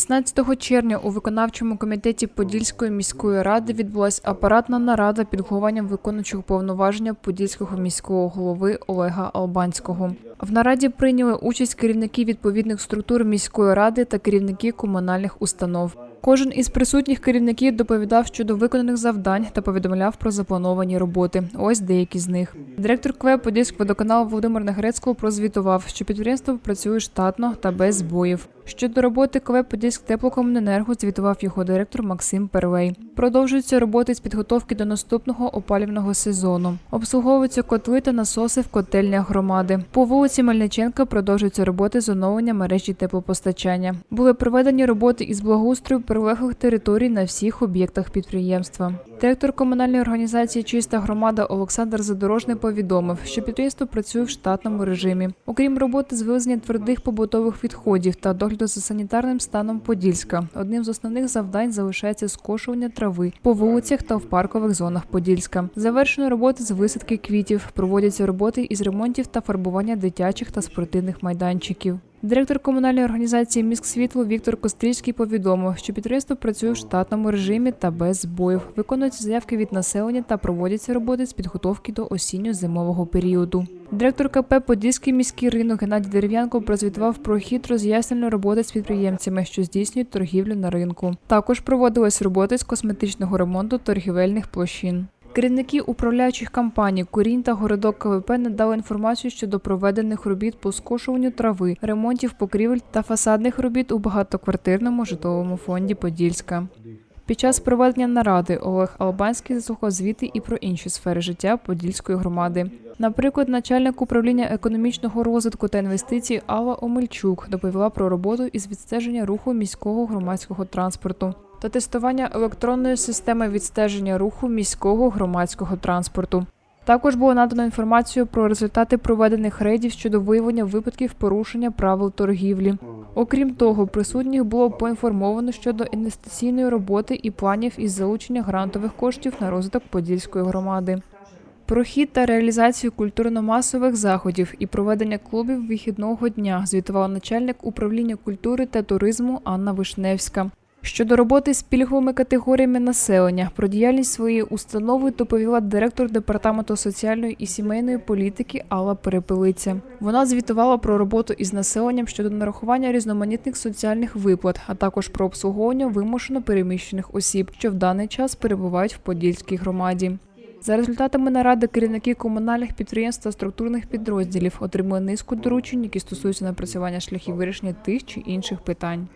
16 червня у виконавчому комітеті Подільської міської ради відбулася апаратна нарада під головуванням виконуючого повноваження Подільського міського голови Олега Албанського. В нараді прийняли участь керівники відповідних структур міської ради та керівники комунальних установ. Кожен із присутніх керівників доповідав щодо виконаних завдань та повідомляв про заплановані роботи. Ось деякі з них. Директор КВ Подільськ водоканалу Володимир Негрецького прозвітував, що підприємство працює штатно та без збоїв. Щодо роботи КВ Подільськ теплокомуненерго звітував його директор Максим Первей. Продовжуються роботи з підготовки до наступного опалювального сезону. Обслуговуються котли та насоси в котельнях громади. По вулиці Мельниченка продовжуються роботи з оновлення мережі теплопостачання. Були проведені роботи із благоустрою прилеглих територій на всіх об'єктах підприємства. Директор комунальної організації Чиста громада Олександр Задорожний повідомив, що підприємство працює в штатному режимі. Окрім роботи з вивезення твердих побутових відходів та догляду за санітарним станом Подільська, одним з основних завдань залишається скошування трави по вулицях та в паркових зонах Подільська. Завершено роботи з висадки квітів, проводяться роботи із ремонтів та фарбування дитячих та спортивних майданчиків. Директор комунальної організації «Міськсвітло» Віктор Кострівський повідомив, що підприємство працює в штатному режимі та без збоїв. Виконуються заявки від населення та проводяться роботи з підготовки до осінньо-зимового періоду. Директор КП Подільський міський ринок Геннадій Дерев'янко прозвітував про хід роз'яснювальної роботи з підприємцями, що здійснюють торгівлю на ринку. Також проводились роботи з косметичного ремонту торгівельних площин. Керівники управляючих компаній Курінь та Городок КВП надали інформацію щодо проведених робіт по скошуванню трави, ремонтів покрівель та фасадних робіт у багатоквартирному житловому фонді Подільська. Під час проведення наради Олег Албанський заслухав звіти і про інші сфери життя Подільської громади. Наприклад, начальник управління економічного розвитку та інвестицій Алла Омельчук доповіла про роботу із відстеження руху міського громадського транспорту та тестування електронної системи відстеження руху міського громадського транспорту. Також було надано інформацію про результати проведених рейдів щодо виявлення випадків порушення правил торгівлі. Окрім того, присутніх було поінформовано щодо інвестиційної роботи і планів із залучення грантових коштів на розвиток Подільської громади. Про хід та реалізацію культурно-масових заходів і проведення клубів вихідного дня звітував начальник управління культури та туризму Анна Вишневська. Щодо роботи з пільговими категоріями населення, про діяльність своєї установи доповіла директор департаменту соціальної і сімейної політики Алла Перепелиця. Вона звітувала про роботу із населенням щодо нарахування різноманітних соціальних виплат, а також про обслуговування вимушено переміщених осіб, що в даний час перебувають в Подільській громаді. За результатами наради керівники комунальних підприємств та структурних підрозділів отримали низку доручень, які стосуються напрацювання шляхів вирішення тих чи інших питань.